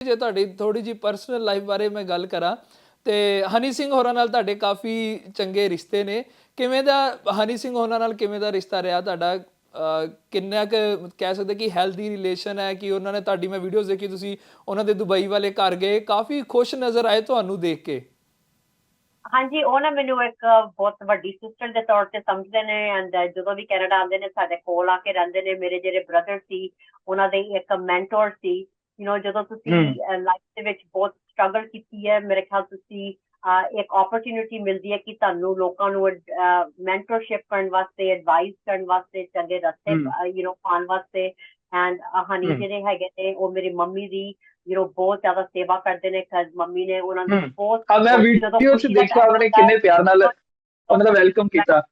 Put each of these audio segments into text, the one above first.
ਜੇ ਤੁਹਾਡੀ ਥੋੜੀ ਜੀ ਪਰਸਨਲ ਲਾਈਫ ਬਾਰੇ ਮੈਂ ਗੱਲ ਕਰਾਂ, ਤੇ ਹਨੀ ਸਿੰਘ ਹੋਰਾਂ ਨਾਲ ਤੁਹਾਡੇ ਕਾਫੀ ਚੰਗੇ ਰਿਸ਼ਤੇ ਨੇ। ਕਿਵੇਂ ਦਾ, ਹਨੀ ਸਿੰਘ ਹੋਰਾਂ ਨਾਲ ਕਿਵੇਂ ਦਾ ਰਿਸ਼ਤਾ ਰਿਹਾ ਤੁਹਾਡਾ? ਕਿੰਨਾ ਕੁ ਕਹਿ ਸਕਦੇ ਕਿ ਹੈਲਦੀ ਰਿਲੇਸ਼ਨ ਹੈ ਕਿ ਉਹਨਾਂ ਨੇ ਤੁਹਾਡੀ, ਮੈਂ ਵੀਡੀਓਜ਼ ਦੇਖੀ, ਤੁਸੀਂ ਉਹਨਾਂ ਦੇ ਦੁਬਈ ਵਾਲੇ ਘਰ ਗਏ, ਕਾਫੀ ਖੁਸ਼ ਨਜ਼ਰ ਆਏ ਤੁਹਾਨੂੰ ਦੇਖ ਕੇ। ਹਾਂਜੀ, ਉਹ ਨਾ ਮੈਨੂੰ ਇੱਕ ਬਹੁਤ ਵੱਡੀ ਸਿਸਟਰ ਦੇ ਤੌਰ ਤੇ ਸਮਝਦੇ ਨੇ ਐਂਡ ਜਦੋਂ ਵੀ ਕੈਨੇਡਾ ਆਉਂਦੇ ਨੇ, ਸਾਡੇ ਕੋਲ ਆ ਕੇ ਰਹਿੰਦੇ ਨੇ, ਮੇਰੇ ਜਿਹੜੇ ਬ੍ਰਦਰ ਸੀ, ਉਹਨਾਂ ਦੇ ਇੱਕ ਮੈਂਟਰ ਸੀ ਯੂ نو ਜਦੋਂ ਤੁਸੀਂ ਲਾਈਫ ਦੇ ਵਿੱਚ ਬਹੁਤ ਸਟਰਗਲ ਕੀਤੀ ਹੈ ਮੇਰੇ ਖਿਆਲ ਤੁਸੀਂ ਇੱਕ ਓਪਰਚ्युनिटी ਮਿਲਦੀ ਹੈ ਕਿ ਤੁਹਾਨੂੰ ਲੋਕਾਂ ਨੂੰ ਮੈਂਟਰਸ਼ਿਪ ਕਰਨ ਵਾਸਤੇ ਐਡਵਾਈਸ ਕਰਨ ਵਾਸਤੇ ਚੰਗੇ ਰਸਤੇ ਯੂ نو ਪਾਣ ਵਾਸਤੇ ਐਂਡ ਹਨੀ ਜਿਹੜੇ ਹੈਗੇ ਨੇ ਉਹ ਮੇਰੀ ਮੰਮੀ ਦੀ ਯੂ نو ਬਹੁਤ ਜ਼ਿਆਦਾ ਸੇਵਾ ਕਰਦੇ ਨੇ ਕਜ਼ ਮੰਮੀ ਨੇ ਉਹਨਾਂ ਨੂੰ ਬਹੁਤ ਮੈਂ ਵੀਡੀਓ 'ਚ ਦੇਖਿਆ ਉਹਨਾਂ ਨੇ ਕਿੰਨੇ ਪਿਆਰ ਨਾਲ ਉਹਨਾਂ ਦਾ ਵੈਲਕਮ ਕੀਤਾ।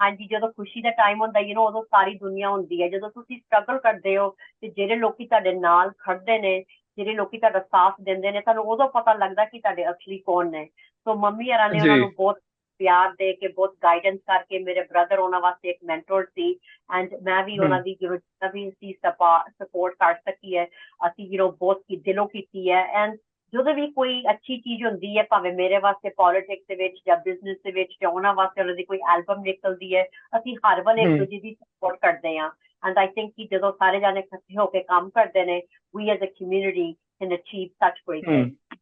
ਹਾਂਜੀ ਜਦੋਂ ਖੁਸ਼ੀ ਦਾ ਟਾਈਮ ਹੁੰਦਾ ਯੂ نو ਉਦੋਂ ਸਾਰੀ ਦੁਨੀਆ ਹੁੰਦੀ ਹੈ ਜਦੋਂ ਤੁਸੀਂ ਸਟਰਗਲ ਕਰਦੇ ਹੋ ਤੇ ਜਿਹੜੇ ਲੋਕੀ ਤੁਹਾਡੇ ਨਾਲ ਖੜਦੇ ਨੇ ਜਿਹੜੇ ਲੋਕੀ ਤੁਹਾਡਾ ਸਾਥ ਦਿੰਦੇ ਨੇ ਤੁਹਾਨੂੰ ਉਦੋਂ ਪਤਾ ਲੱਗਦਾ ਕਿ ਤੁਹਾਡੇ ਅਸਲੀ ਕੌਣ ਨੇ ਸੋ ਮੰਮੀ ਹਰਾਂ ਨੇ ਜੀ। ਉਹਨਾਂ ਨੂੰ ਬਹੁਤ ਪਿਆਰ ਦੇ ਕੇ ਬਹੁਤ ਗਾਈਡੈਂਸ ਕਰਕੇ ਮੇਰੇ ਬ੍ਰਦਰ ਉਹਨਾਂ ਵਾਸਤੇ ਇੱਕ ਮੈਂਟਰ ਸੀ ਐਂਡ ਮੈਂ ਵੀ ਹਮ। ਉਹਨਾਂ ਦੀ ਯੂ ਜਿੰਨਾ ਵੀ ਸੀ ਸਪੋਰਟ ਕਰ ਸਕੀ ਹੈ ਅਸੀਂ ਯੂ نو ਬਹੁਤ ਕੀ ਦਿਲੋਂ ਕੀਤੀ ਹੈ ਐਂਡ ਜਦੋਂ ਵੀ ਕੋਈ ਅੱਛੀ ਚੀਜ਼ ਹੁੰਦੀ ਹੈ ਭਾਵੇਂ ਮੇਰੇ ਵਾਸਤੇ ਪੋਲਿਟਿਕਸ ਦੇ ਵਿੱਚ ਜਾਂ ਬਿਜ਼ਨਸ ਦੇ ਵਿੱਚ ਜਾਂ ਉਹਨਾਂ ਵਾਸਤੇ ਉਹਨਾਂ ਦੀ ਕੋਈ ਐਲਬਮ ਨਿਕਲਦੀ ਹੈ ਅਸੀਂ ਹਰ ਵੇਲੇ ਇੱਕ। ਦੂਜੇ ਦੀ ਸਪੋਰਟ ਕਰਦੇ ਹਾਂ ਐਂਡ ਆਈ ਥਿੰਕ ਕਿ ਜਦੋਂ ਸਾਰੇ ਜਾਣੇ ਇਕੱਠੇ ਹੋ ਕੇ ਕੰਮ ਕਰਦੇ ਨੇ we as a community can achieve such great. Things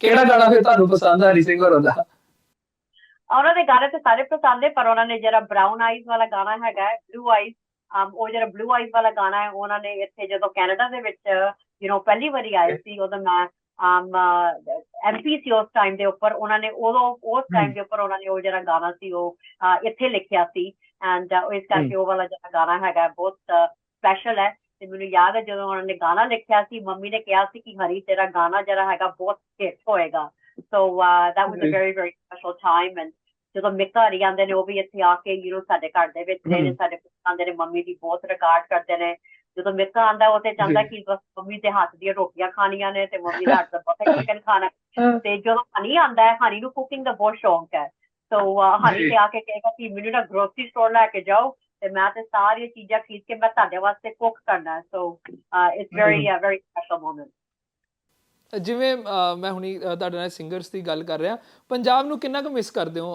ਕਿਹੜਾ ਗਾਣਾ ਫਿਰ ਤੁਹਾਨੂੰ ਪਸੰਦ ਆ ਹਰੀ ਸਿੰਘ ਹੋਰਾਂ ਦਾ ਉਹਨਾਂ ਦੇ ਗਾਣੇ ਤੇ ਸਾਰੇ ਪਸੰਦ ਹੈ ਪਰ ਉਹਨਾਂ ਨੇ ਜਿਹੜਾ ਬ੍ਰਾਊਨ ਆਈਜ਼ ਵਾਲਾ ਗਾਣਾ ਹੈਗਾ ਬਲੂ ਆਈਜ਼ ਉਹ ਜਿਹੜਾ ਬਲੂ ਆਈਜ਼ ਵਾਲਾ ਗਾਣਾ ਹੈ ਉਹਨਾਂ ਨੇ ਇੱਥੇ ਜਦੋਂ ਕੈਨੇਡਾ ਦੇ ਵਿੱਚ ਯੂ نو ਪਹਿਲੀ ਵਾਰੀ ਆਏ ਸੀ ਉਦੋਂ ਮੈਂ um ਐਮਪੀ ਸੀ ਉਸ ਟਾਈਮ ਦੇ ਉੱਪਰ ਉਹਨਾਂ ਨੇ ਉਦੋਂ ਉਸ ਟਾਈਮ ਦੇ ਉੱਪਰ ਉਹਨਾਂ ਨੇ ਉਹ ਜਿਹੜਾ ਗਾਣਾ ਸੀ ਉਹ ਇੱਥੇ ਲਿਖਿਆ ਸੀ ਐਂਡ ਇਸ ਕਰਕੇ ਉਹ ਵਾਲਾ ਜਿਹੜਾ ਗਾਣਾ ਹੈਗਾ ਬਹੁਤ ਸਪੈਸ਼ਲ ਹੈ ਤੇ ਮੈਨੂੰ ਯਾਦ ਹੈ ਜਦੋਂ ਉਹਨਾਂ ਨੇ ਗਾਣਾ ਲਿਖਿਆ ਸੀ ਮੰਮੀ ਨੇ ਕਿਹਾ ਸੀ ਕਿ ਹਰੀ ਤੇਰਾ ਗਾਣਾ ਜਿਹੜਾ ਹੈਗਾ ਬਹੁਤ ਹਿੱਟ ਹੋਏਗਾ ਸੋ that was a ਜੀ। very very special time and ਜਦੋਂ ਮਿੱਕਾ ਹਰੀ ਆਉਂਦੇ ਨੇ ਉਹ ਵੀ ਇੱਥੇ ਆ ਕੇ ਯੂ نو ਸਾਡੇ ਘਰ ਦੇ ਵਿੱਚ ਨੇ। ਸਾਡੇ ਆਉਂਦੇ ਨੇ ਮੰਮੀ ਦੀ ਬਹੁਤ ਰਿਕਾਰਡ ਕਰਦੇ ਨੇ ਜਦੋਂ ਮਿੱਕਾ ਆਉਂਦਾ ਉਹ ਤੇ ਚਾਹੁੰਦਾ ਕਿ ਬਸ ਮੰਮੀ ਦੇ ਹੱਥ ਦੀਆਂ ਰੋਟੀਆਂ ਖਾਣੀਆਂ ਨੇ ਤੇ ਮੰਮੀ ਦਾ ਹੱਥ ਦਾ ਬਟਰ ਚਿਕਨ ਖਾਣਾ। ਤੇ ਜਦੋਂ ਹਨੀ ਆਉਂਦਾ ਹੈ ਹਨੀ ਨੂੰ ਕੁਕਿੰਗ ਦਾ ਬਹੁਤ ਸ਼ੌਂਕ ਹੈ। ਸੋ ਹਨੀ। ਤੇ ਆ ਕੇ ਕਹੇਗਾ ਕਿ ਮੈਨੂੰ ਨਾ ਗਰੋਸਰੀ ਸਟੋਰ ਲੈ ਕੇ ਜਾਓ ਤੇ ਮੈਂ ਤੇ ਸਾਰੀਆਂ ਚੀਜ਼ਾਂ ਖਰੀਦ ਕੇ ਮੈਂ ਤੁਹਾਡੇ ਵਾਸਤੇ ਕੁੱਕ ਕਰਨਾ so it's very very special moment ਜਿਵੇਂ ਮੈਂ ਹੁਣੀ ਤੁਹਾਡੇ ਨਾਲ ਸਿੰਗਰਸ ਦੀ ਗੱਲ ਕਰ ਰਿਹਾ। ਪੰਜਾਬ ਨੂੰ ਕਿੰਨਾ ਕੁ ਮਿਸ ਕਰਦੇ ਹੋ?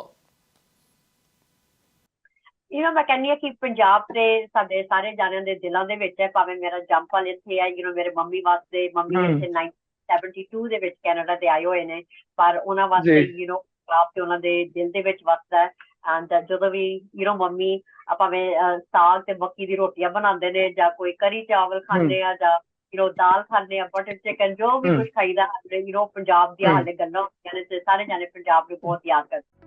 ਇਹ ਨਾ ਮੈਂ ਕਹਿੰਦੀ ਹਾਂ ਕਿ ਪੰਜਾਬ ਤੇ ਸਾਡੇ ਸਾਰੇ ਜਾਣਿਆਂ ਦੇ ਦਿਲਾਂ ਦੇ ਵਿੱਚ ਹੈ ਭਾਵੇਂ ਮੇਰਾ ਜੰਪਲ ਇੱਥੇ ਹੈ ਯੂ نو ਮੇਰੇ ਮੰਮੀ ਵਾਸਤੇ ਮੰਮੀ ਹਮ। ਇੱਥੇ 1972 ਦੇ ਵਿੱਚ ਕੈਨੇਡਾ ਤੇ ਆਏ ਹੋਏ ਨੇ ਪਰ ਉਹਨਾਂ ਵਾਸਤੇ ਜੀ। ਯੂ نو ਪੰਜਾਬ ਤੇ ਉਹਨਾਂ ਦੇ ਦਿਲ ਦੇ ਵਿੱਚ ਵਸਦਾ ਹੈ ਐਂਡ ਜਦੋਂ ਵੀ ਯੂ نو ਮੰਮੀ ਆ ਭਾਵੇਂ ਅਹ, ਸਾਗ ਤੇ ਮੱਕੀ ਦੀ ਰੋਟੀਆਂ ਬਣਾਉਂਦੇ ਨੇ ਜਾਂ ਕੋਈ ਕਰੀ ਚਾਵਲ ਖਾਂਦੇ ਆ ਜਾਂ ਯੂ نو ਦਾਲ ਖਾਂਦੇ ਆ ਬਟਰ ਚਿਕਨ ਜੋ ਵੀ ਹਮ। ਕੁਝ ਖਾਈਦਾ ਯੂ نو ਪੰਜਾਬ ਦੀਆਂ ਹਮ। ਹਾਲੇ ਗੱਲਾਂ ਹੁੰਦੀਆਂ ਨੇ ਤੇ ਸਾਰੇ ਜਾਣੇ ਪੰਜਾਬ ਨੂੰ ਬਹੁਤ ਯਾਦ ਕਰਦੇ